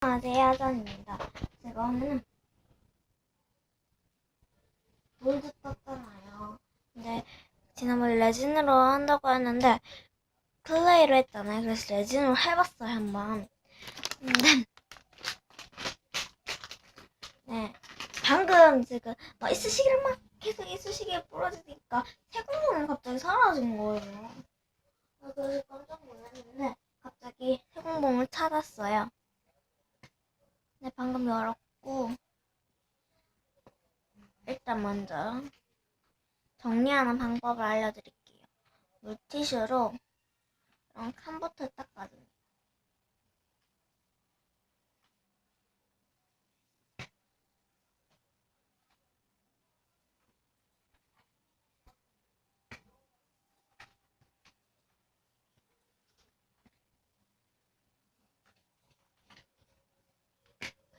안녕하세요, 하전입니다. 제가 오늘은 몰드 떴잖아요. 근데 지난번에 레진으로 한다고 했는데 클레이로 했잖아요. 그래서 레진으로 해봤어요, 한번. 근데 네, 방금 지금 막 이쑤시개를 막 계속 이쑤시개 부러지니까 세공문이 갑자기 사라진 거예요. 아, 그래서 깜짝 놀랐는데 갑자기 세공봉을 찾았어요. 네, 방금 열었고 일단 먼저 정리하는 방법을 알려드릴게요. 물티슈로 이런 칸부터 닦아줍니다.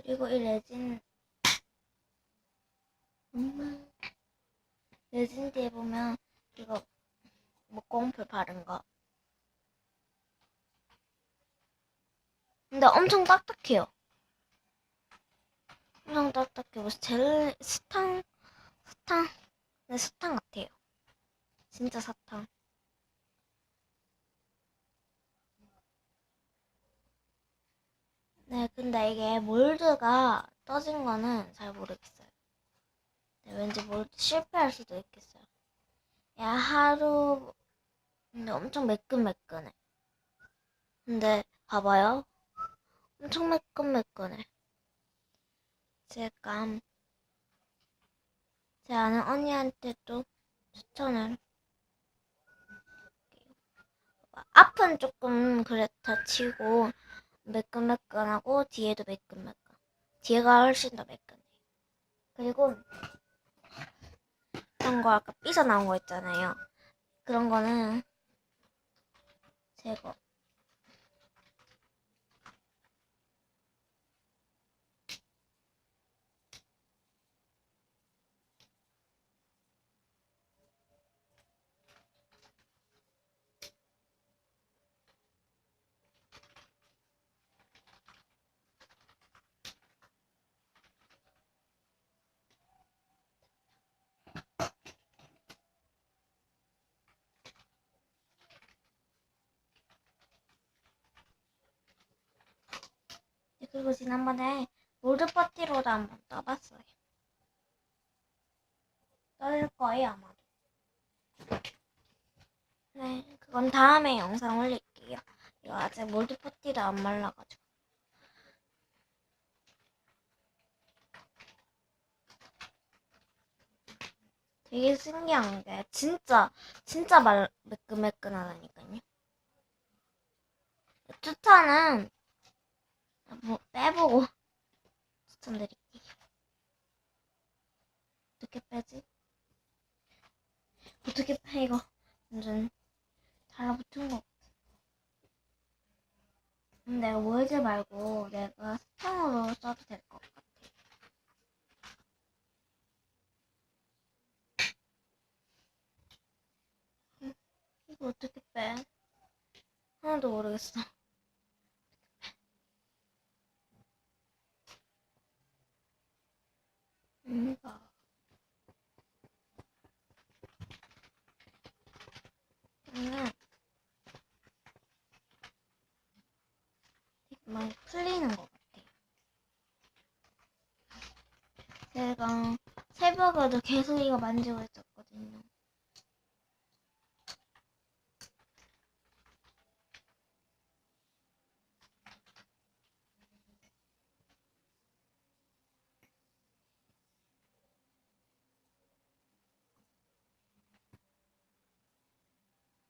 그리고 이 레진. 음, 레진 뒤에 보면 이거 목공풀 바른 거. 근데 엄청 딱딱해요. 엄청 딱딱해 무슨 젤 스탕 사탕. 네 사탕 같아요. 진짜 사탕 네 근데 이게 몰드가 떠진 거는 잘 모르겠어요. 네, 왠지 몰드 실패할 수도 있겠어요. 야 하루 근데 엄청 매끈매끈해. 근데 봐봐요. 엄청 매끈매끈해. 제가 제 아는 언니한테도 추천을 앞은 조금 그렇다 치고 매끈매끈하고 뒤에도 매끈매끈. 뒤에가 훨씬 더 매끈해. 그리고 그런 거 아까 삐져 나온 거 있잖아요. 그런 거는 제거 그리고 지난번에 몰드 파티로도 한번 떠봤어요. 떠일 거예요 아마도. 네, 그건 다음에 영상 올릴게요. 이거 아직 몰드 파티도 안 말라가지고. 되게 신기한 게 진짜 진짜 말 매끈매끈하다니까요. 추천은 뭐 빼보고 추천드릴게요. 어떻게 빼지? 어떻게 빼 이거 완전 달라붙은 거 같아. 근데 월드 말고 내가 스탕으로 써도 될 것 같아. 음, 이거 어떻게 빼? 하나도 모르겠어. 이거 그러면 되게 많이 풀리는 것 같아요. 제가 새벽에도 계속 이거 만지고 있었거든요.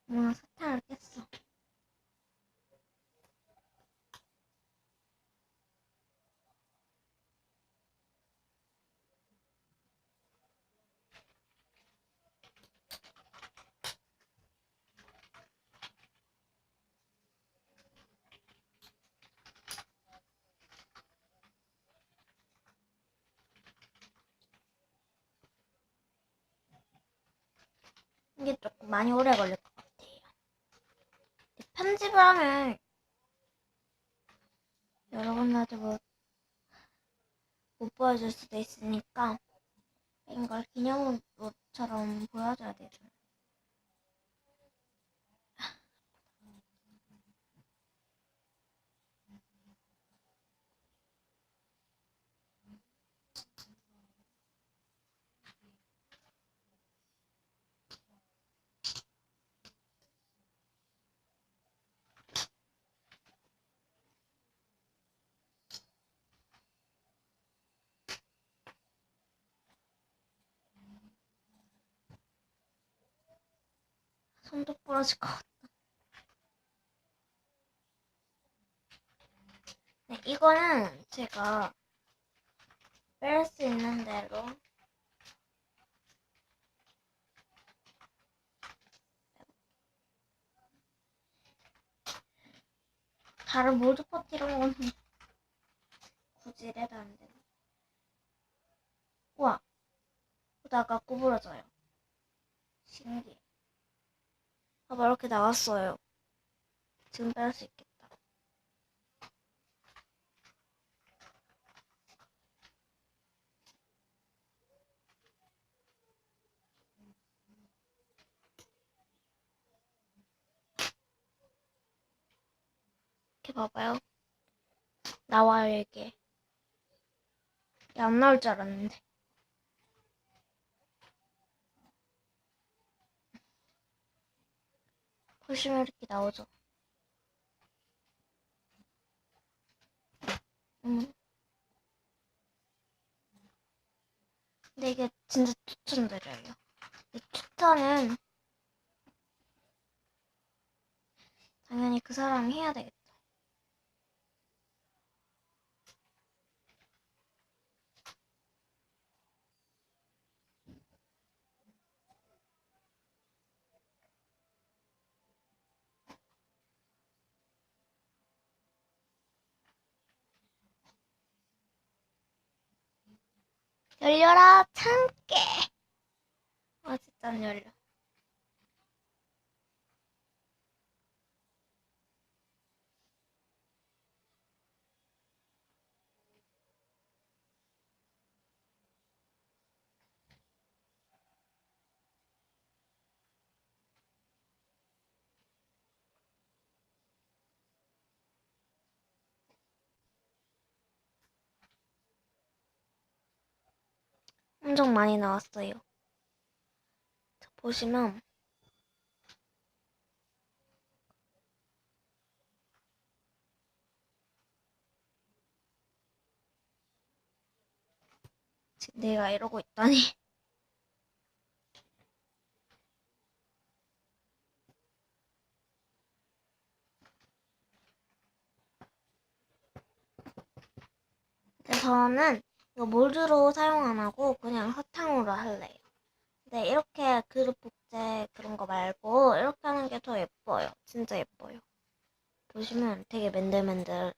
와, 사탕을 깼어. 이게 조금 많이 오래 걸릴 것. 편집을 하면 여러분 사람들한테 못, 못 보여줄 수도 있으니까 이걸 기념으로처럼 보여줘야 되죠. 손도 부러질 것 같다. 네, 이거는 제가 뺄 수 있는 대로 다른 모드 퍼티런 건 굳이 이래도 안 되나? 우와, 보다가 구부러져요. 신기해. 봐봐 이렇게 나왔어요. 지금 뺄수 있겠다. 이렇게 봐봐요. 나와요. 이게 안 나올 줄 알았는데. 보시면 이렇게 나오죠. 음. 근데 이게 진짜 추천드려요. 이 추천은 당연히 그 사람이 해야 되겠죠. 열려라 참깨. 아 진짜 안 열려. 엄청 많이 나왔어요. 자, 보시면 내가 이러고 있다니. 저는 이거 몰드로 사용 안 하고 그냥 사탕으로 할래요. 근데 이렇게 그릇 복제 그런 거 말고 이렇게 하는 게 더 예뻐요. 진짜 예뻐요. 보시면 되게 맨들맨들.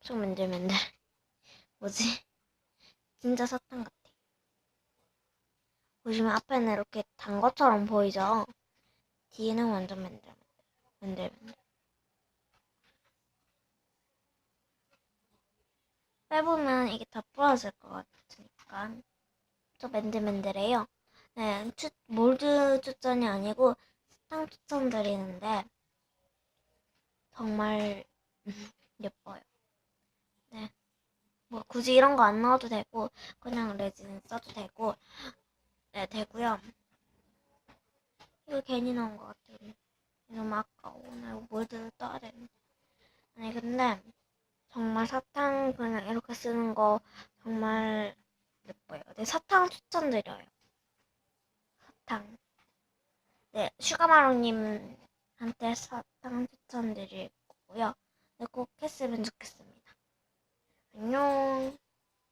엄청 맨들맨들. 뭐지? 진짜 사탕 같아. 보시면 앞에는 이렇게 단 것처럼 보이죠? 뒤에는 완전 맨들맨들. 맨들맨들. 빼보면 이게 다 부러질 것 같으니까 좀 맨들맨들해요. 네, 추, 몰드 추천이 아니고 스탕 추천드리는데 정말 예뻐요. 네, 뭐 굳이 이런 거 안 넣어도 되고 그냥 레진 써도 되고 네 되고요. 이거 괜히 넣은 것 같아요. 너무 아까워. 나 이거 몰드 떠야 되는데. 아니 근데 정말 사탕 그냥 이렇게 쓰는 거 정말 예뻐요. 네, 사탕 추천드려요. 사탕. 네, 슈가마롱님한테 사탕 추천드릴 거고요. 네, 꼭 했으면 좋겠습니다. 안녕.